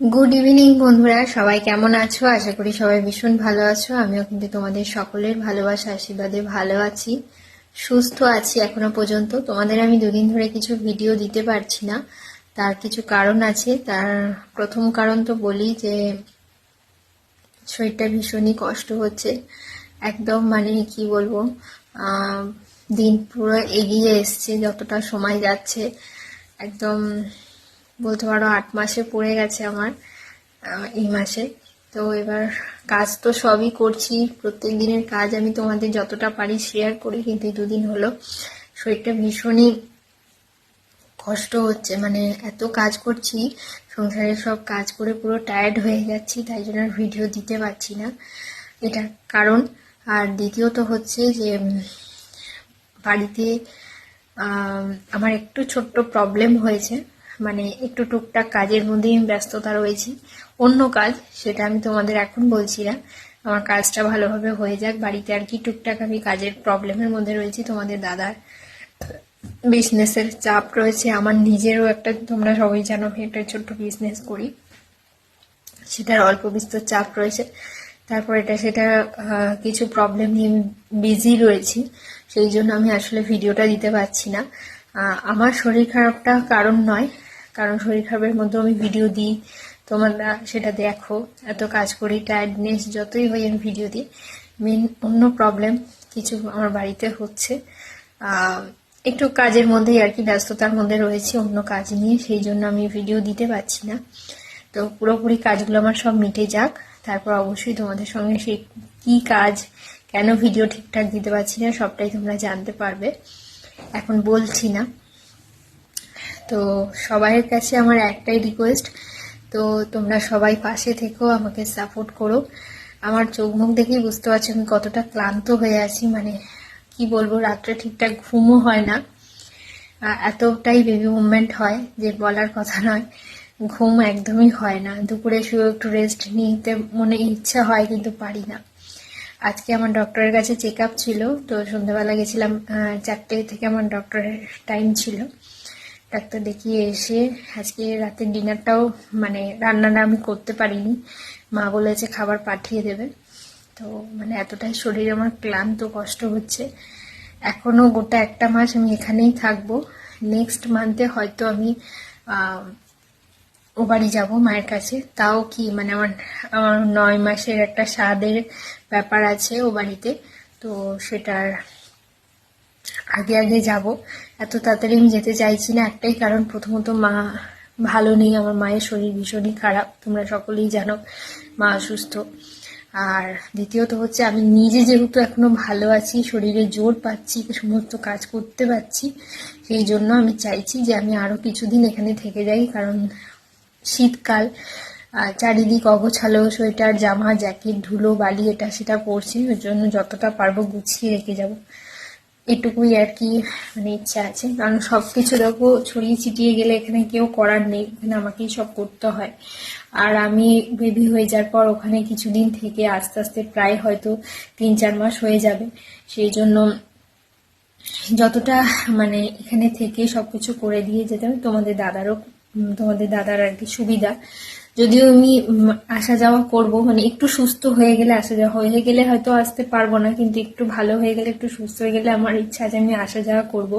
Good evening বন্ধুরা। সবাই কেমন আছো? আশা করি সবাই ভীষণ ভালো আছো। আমিও কিন্তু তোমাদের সকলের ভালোবাসা, আশীর্বাদে ভালো আছি, সুস্থ আছি এখনও পর্যন্ত। তোমাদের আমি দুদিন ধরে কিছু ভিডিও দিতে পারছি না। তার কিছু কারণ আছে। তার প্রথম কারণ তো বলি যে, শরীরটা ভীষণই কষ্ট হচ্ছে। একদম মানে কি বলব দিন পুরো এগিয়ে এসছে, যতটা সময় যাচ্ছে। একদম বলতে পারো আট মাসে পড়ে গেছে আমার এই মাসে। তো এবার কাজ তো সবই করছি, প্রত্যেক দিনের কাজ আমি তোমাদের যতটা পারি শেয়ার করি, কিন্তু দুদিন হলো শরীরটা ভীষণই কষ্ট হচ্ছে। মানে এত কাজ করছি, সংসারের সব কাজ করে পুরো টায়ার্ড হয়ে যাচ্ছি, তাই জন্য ভিডিও দিতে পারছি না। এটা কারণ। আর দ্বিতীয়ত হচ্ছে যে বাড়িতে আমার একটু ছোট্ট প্রবলেম হয়েছে। মানে একটু টুকটাক কাজের মধ্যেই আমি ব্যস্ততা রয়েছি। অন্য কাজ, সেটা আমি তোমাদের এখন বলছি না। আমার কাজটা ভালোভাবে হয়ে যাক। বাড়িতে আর কি টুকটাক আমি কাজের প্রবলেমের মধ্যে রয়েছি। তোমাদের দাদার বিজনেসের চাপ রয়েছে। আমার নিজেরও একটা, তোমরা সবাই জানো, একটা ছোট্ট বিজনেস করি। সেটার অল্প বিস্তর চাপ রয়েছে। তারপর এটা, সেটা কিছু প্রবলেম নিয়ে বিজি রয়েছি। সেই জন্য আমি আসলে ভিডিওটা দিতে পারছি না। আমার শরীর খারাপটা কারণ নয়। কারণ শরীর খারাপের মধ্যে আমি ভিডিও দিই। তোমরা সেটা দেখো। এত কাজ করি টায়ার্ডনেস যতই হই আমি ভিডিও দিই। মেন অন্য প্রবলেম কিছু আমার বাড়িতে হচ্ছে। একটু কাজের মধ্যেই আর কি ব্যস্ততার মধ্যে রয়েছে, অন্য কাজ নিয়ে। সেই জন্য আমি ভিডিও দিতে পারছি না। তো পুরোপুরি কাজগুলো আমার সব মিটে যাক। তারপর অবশ্যই তোমাদের সঙ্গে সেই কি কাজ, কেন ভিডিও ঠিকঠাক দিতে পারছি না, সবটাই তোমরা জানতে পারবে। এখন বলছি না। তো সবাইয়ের কাছে আমার একটাই রিকোয়েস্ট তো তোমরা সবাই পাশে থেকেও আমাকে সাপোর্ট করো। আমার চোখ মুখ দেখেই বুঝতে পারছি আমি কতটা ক্লান্ত হয়ে আছি মানে কি বলব, রাত্রে ঠিকঠাক ঘুমও হয় না। এতটাই বেবি মুভমেন্ট হয় যে বলার কথা নয়, ঘুম একদমই হয় না। দুপুরে শুয়ে একটু রেস্ট নিতে মনে ইচ্ছা হয় কিন্তু পারি না। আজকে আমার ডক্টরের কাছে চেক আপ ছিল, তো সন্ধ্যাবেলা গেছিলাম চারটে থেকে আমার ডক্টরের টাইম ছিল। ডাক্তার দেখিয়ে এসে আজকে রাতের ডিনারটাও মানে রান্নাটা আমি করতে পারিনি। মা বলেছে খাবার পাঠিয়ে দেবে। তো মানে এতটাই শরীর আমার ক্লান্ত, কষ্ট হচ্ছে। এখনও গোটা একটা মাস আমি এখানেই থাকব। নেক্সট মান্থে হয়তো আমি ও বাড়ি যাব মায়ের কাছে। তাও কি মানে আমার আমার নয় মাসের একটা স্বাদের ব্যাপার আছে ও বাড়িতে। তো সেটার আগে আগে যাব। এত তাড়াতাড়ি আমি যেতে চাইছি না একটাই কারণ, প্রথমত মা ভালো নেই, আমার মায়ের শরীর ভীষণই খারাপ, তোমরা সকলেই জানো মা অসুস্থ। আর দ্বিতীয়ত হচ্ছে, আমি নিজে যেহেতু এখনও ভালো আছি, শরীরে জোর পাচ্ছি, সমস্ত কাজ করতে পারছি, সেই জন্য আমি চাইছি যে আমি আরও কিছুদিন এখানে থেকে যাই, কারণ শীতকাল চারিদিক অগোছালো সোয়েটার, জামা, জ্যাকেট, ধুলো, বালি, এটা সেটা পরছি ওই জন্য যতটা পারব গুছিয়ে রেখে যাব। এটুকুই আর কি মানে ইচ্ছা আছে। কারণ সব কিছু দেখো, ছড়িয়ে ছিটিয়ে গেলে এখানে কেউ করার নেই, এখানে আমাকেই সব করতে হয়। আর আমি বেবি হয়ে যাওয়ার পর ওখানে কিছুদিন থেকে আস্তে আস্তে প্রায় হয়তো তিন চার মাস হয়ে যাবে। সেই জন্য যতটা মানে এখানে থেকে সব কিছু করে দিয়ে যেতে হবে। তোমাদের দাদারও, তোমাদের দাদার আর কি সুবিধা। যদিও আমি আসা যাওয়া করব মানে একটু সুস্থ হয়ে গেলে আসা যাওয়া, হয়ে গেলে হয়তো আসতে পারব না, কিন্তু একটু ভালো হয়ে গেলে, একটু সুস্থ হয়ে গেলে আমার ইচ্ছা আছে আমি আসা যাওয়া করব।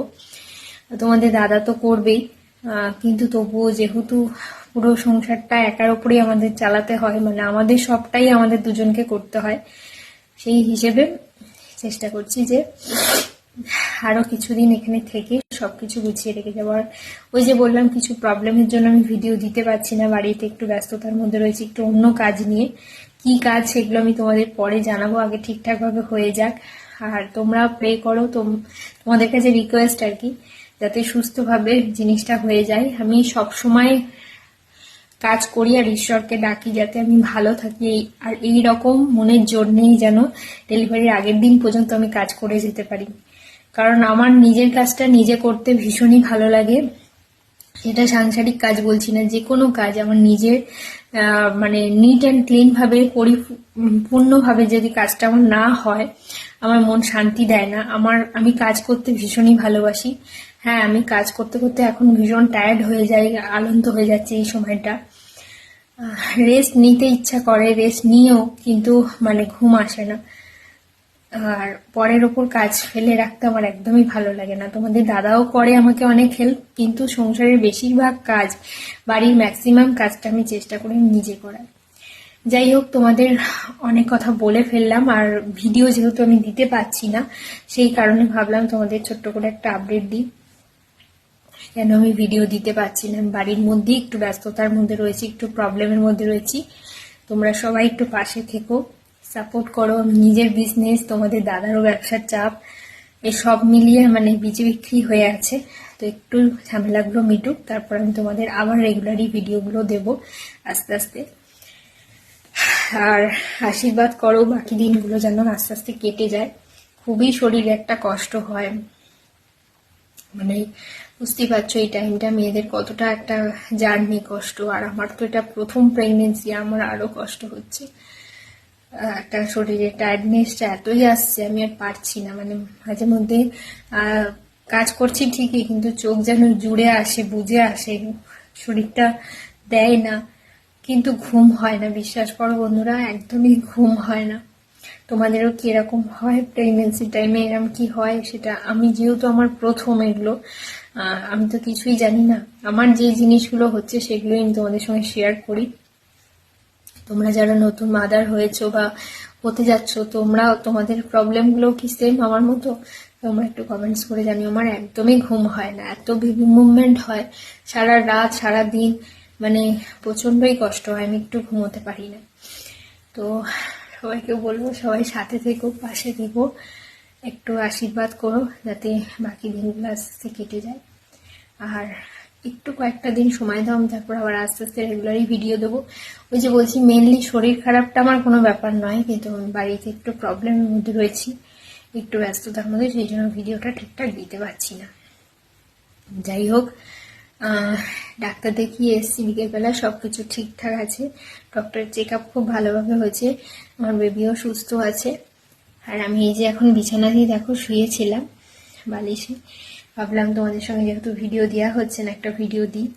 তোমাদের দাদা তো করবেই কিন্তু তবুও যেহেতু পুরো সংসারটা একার ওপরেই আমাদের চালাতে হয় মানে আমাদের সবটাই আমাদের দুজনকে করতে হয়, সেই হিসেবে চেষ্টা করছি যে আরও কিছুদিন এখানে থেকে সবকিছু গুছিয়ে রেখে যাব। আর ওই যে বললাম, কিছু প্রবলেমের জন্য আমি ভিডিও দিতে পারছি না, বাড়িতে একটু ব্যস্ততার মধ্যে রয়েছে, একটু অন্য কাজ নিয়ে। কি কাজ সেগুলো আমি তোমাদের পরে জানাব, আগে ঠিকঠাক ভাবে হয়ে যাক। আর তোমরা প্রে করো, তোম- তোমাদের কাছে রিকোয়েস্ট আর কি, যাতে সুস্থভাবে জিনিসটা হয়ে যায়। আমি সব সময় কাজ করি আর ঈশ্বরকে ডাকি যাতে আমি ভালো থাকি। আর এই রকম মনের জোর নেই যেন ডেলিভারির আগের দিন পর্যন্ত আমি কাজ করে যেতে পারি। কারণ আমার নিজের কাজটা নিজে করতে ভীষণই ভালো লাগে। এটা সাংসারিক কাজ বলছি না, যে কোনো কাজ আমার নিজের মানে নিট অ্যান্ড ক্লিন ভাবে পরিপূর্ণ যদি কাজটা আমার না হয়, আমার মন শান্তি দেয় না। আমার, আমি কাজ করতে ভীষণই ভালোবাসি। হ্যাঁ আমি কাজ করতে করতে এখন ভীষণ টায়ার্ড হয়ে যাই আলন্ত হয়ে যাচ্ছে এই সময়টা। রেস্ট নিতে ইচ্ছা করে রেস্ট নিয়েও কিন্তু মানে ঘুম আসে না। আর পরের ওপর কাজ ফেলে রাখতে আমার একদমই ভালো লাগে না। তোমাদের দাদাও করে আমাকে অনেক হেল্প কিন্তু সংসারের বেশিরভাগ কাজ, বাড়ির ম্যাক্সিমাম কাজটা আমি চেষ্টা করি নিজে করার। যাই হোক, তোমাদের অনেক কথা বলে ফেললাম, আর ভিডিও যেহেতু আমি দিতে পারছি না, সেই কারণে ভাবলাম তোমাদের ছোট্ট করে একটা আপডেট দিই। কেন আমি ভিডিও দিতে পারছি না? বাড়ির মধ্যেই একটু ব্যস্ততার মধ্যে রয়েছি, একটু প্রবলেমের মধ্যে রয়েছি। তোমরা সবাই একটু পাশে থেকো। সাপোর্ট করো, নিজের বিজনেস তোমাদের দাদারও ব্যবসার চাপ, এসব মিলিয়ে মানে বিচি বিক্রি হয়ে আছে। তো একটু ঝামেলাগুলো মিটুক, তারপর আমি তোমাদের আবার রেগুলারই ভিডিওগুলো দেব আস্তে আস্তে। আর আশীর্বাদ করো, বাকি দিনগুলো যেন আস্তে আস্তে কেটে যায়। খুবই শরীরে একটা কষ্ট হয়। মানে বুঝতেই পারছ, এই টাইমটা মেয়েদের কতটা একটা জার্নি কষ্ট, আর আমার তো এটা প্রথম প্রেগনেন্সি আমার আরও কষ্ট হচ্ছে। একটা শরীরে টায়ার্ডনেসটা এতই আসছে, আমি আর পারছি না। মানে মাঝে মধ্যে কাজ করছি ঠিকই, কিন্তু চোখ যেন জুড়ে আসে, বুঝে আসে, শরীরটা দেয় না। কিন্তু ঘুম হয় না, বিশ্বাস করো বন্ধুরা, একদমই ঘুম হয় না। তোমাদেরও কি এরকম হয় প্রেগনেন্সি টাইমে এরকম কি হয়? সেটা আমি যেহেতু আমার প্রথম এগুলো আমি তো কিছুই জানি না। আমার যে জিনিসগুলো হচ্ছে, সেগুলোই আমি তোমাদের সঙ্গে শেয়ার করি। তোমরা যারা নতুন মাদার হয়েছো বা হতে যাচ্ছ তোমরা তোমাদের প্রবলেমগুলো কি সেম আমার মতো? তোমরা একটু কমেন্টস করে জানিও। আমার একদমই ঘুম হয় না। এত বেবি মুভমেন্ট হয়। সারা রাত, সারা দিন মানে প্রচণ্ডই কষ্ট হয়। আমি একটু ঘুমোতে পারি না। তো সবাইকে বলব, সবাই সাথে থেকো, পাশে থেকো। একটু আশীর্বাদ করো যাতে বাকি দিনগুলো আস্তে কেটে যায়। আর একটু কয়েকটা দিন সময় দাও, আমি তারপর আবার আস্তে আস্তে রেগুলারই ভিডিও দেবো। ওই যে বলছি মেনলি শরীর খারাপটা আমার কোনো ব্যাপার নয়, কিন্তু বাড়িতে একটু প্রবলেমের মধ্যে রয়েছি, একটু ব্যস্ততার মধ্যে, সেই জন্য ভিডিওটা ঠিকঠাক দিতে পারছি না। যাই হোক ডাক্তার দেখিয়ে এসেছি, বিকেলবেলা সব কিছু ঠিকঠাক আছে ডক্টরের চেক আপ খুব ভালোভাবে হয়েছে, আমার বেবিও সুস্থ আছে। আর আমি এই যে এখন বিছানাতেই দেখো শুয়েছিলাম, বালিশে। ভাবলাম তোমাদের সঙ্গে যেহেতু ভিডিও দেওয়া হচ্ছে না, একটা ভিডিও দিই।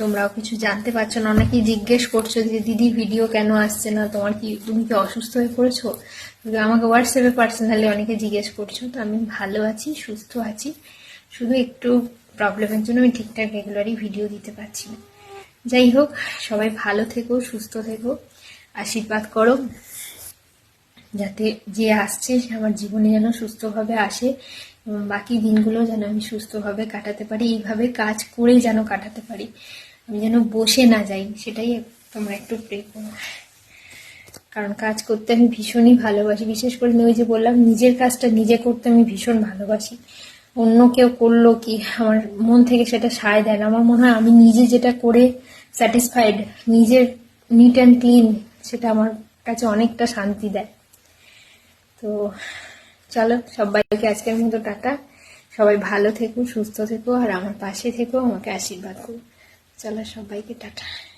তোমরাও কিছু জানতে পারছ না, অনেকেই জিজ্ঞেস করছ যে, দিদি, ভিডিও কেন আসছে না? তোমার কি, তুমি কি অসুস্থ হয়ে পড়েছো? আমাকে হোয়াটসঅ্যাপে পার্সোনালি অনেকে জিজ্ঞেস করছ, তো আমি ভালো আছি, সুস্থ আছি? শুধু একটু প্রবলেমের জন্য আমি ঠিকঠাক রেগুলারই ভিডিও দিতে পারছি না। যাই হোক, সবাই ভালো থেকো, সুস্থ থেকো, আশীর্বাদ করো। যাতে যে আসছে আমার জীবনে যেন সুস্থভাবে আসে এবং বাকি দিনগুলো যেন আমি সুস্থভাবে কাটাতে পারি, এইভাবে কাজ করে যেন কাটাতে পারি। আমি যেন বসে না যাই, সেটাই তোমরা একটু প্রে করো। কারণ কাজ করতে আমি ভীষণই ভালোবাসি। বিশেষ করে ওই যে বললাম, নিজের কাজটা নিজে করতে আমি ভীষণ ভালোবাসি। অন্য কেউ করল কি? আমার মন থেকে সেটা সায় দেয় না। আমার মনে হয় আমি নিজে যেটা করে স্যাটিসফাইড নিজের নিট অ্যান্ড ক্লিন সেটা আমার কাছে অনেকটা শান্তি দেয়। তো চলো, সবাইকে আজকের মতো টাটা। সবাই ভালো থেকো, সুস্থ থেকো, আর আমার পাশে থেকো, আমাকে আশীর্বাদ করো। চলো, সবাইকে টাটা।